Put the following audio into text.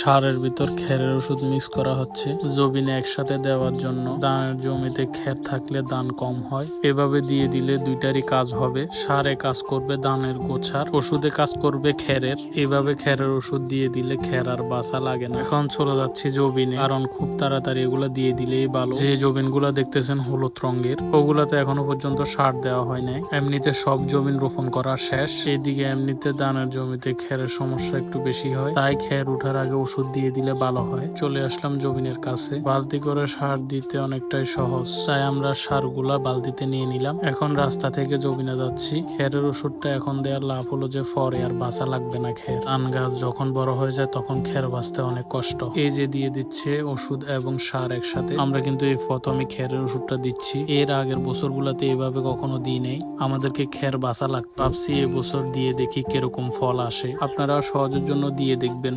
সারের ভিতর খেরের ওষুধ মিক্স করা হচ্ছে। জমিনে একসাথে দেওয়ার জন্য ধানের জমিতে খের থাকলে ধান কম হয়। এভাবে দিয়ে দিলে দুইটারই কাজ হবে। সারে কাজ করবে ধানের গোছার, ওষুধে কাজ করবে খেরের। এভাবে খেরের ওষুধ দিয়ে দিলে খের আর বাসা লাগে না। এখন চলে যাচ্ছি জবিনে, কারণ খুব তাড়াতাড়ি এগুলা দিয়ে দিলেই ভালো। যে জবিনগুলা দেখতেছেন হলুদ রঙের, ওগুলাতে এখনও পর্যন্ত সার দেওয়া হয় নাই। এমনিতে সব জমিন রোপণ করা শেষ। এদিকে এমনিতে ধানের জমিতে খেরের সমস্যা একটু বেশি হয়। তাই খের উঠার আগে ওষুধ দিয়ে দিলে ভালো হয়। চলে আসলাম জমিনের কাছে। বালতি করে সার দিতে অনেকটাই সহজ। তাই আমরা সারগুলা বালতিতে নিয়ে নিলাম। এখন রাস্তা থেকে জমিনে যাচ্ছি। খেরের ওষুধটা এখন দেওয়ার লাভ হলো যে ফরে আর বাঁচা লাগবে না খের। আন গাছ যখন বড় হয়ে যায় তখন খের বাঁচতে অনেক কষ্ট। এই যে দিয়ে দিচ্ছে ওষুধ এবং সার একসাথে, আমরা কিন্তু এই প্রথমে খেরের ওষুধটা দিচ্ছি। এর আগের বছরগুলোতে এভাবে কখনো দিই নেই। আমাদেরকে খের বাঁচা লাগতো ভাবছি এবছর দিয়ে দেখি কীরকম ফল আসে। আপনারা সহজের জন্য দিয়ে দেখবেন।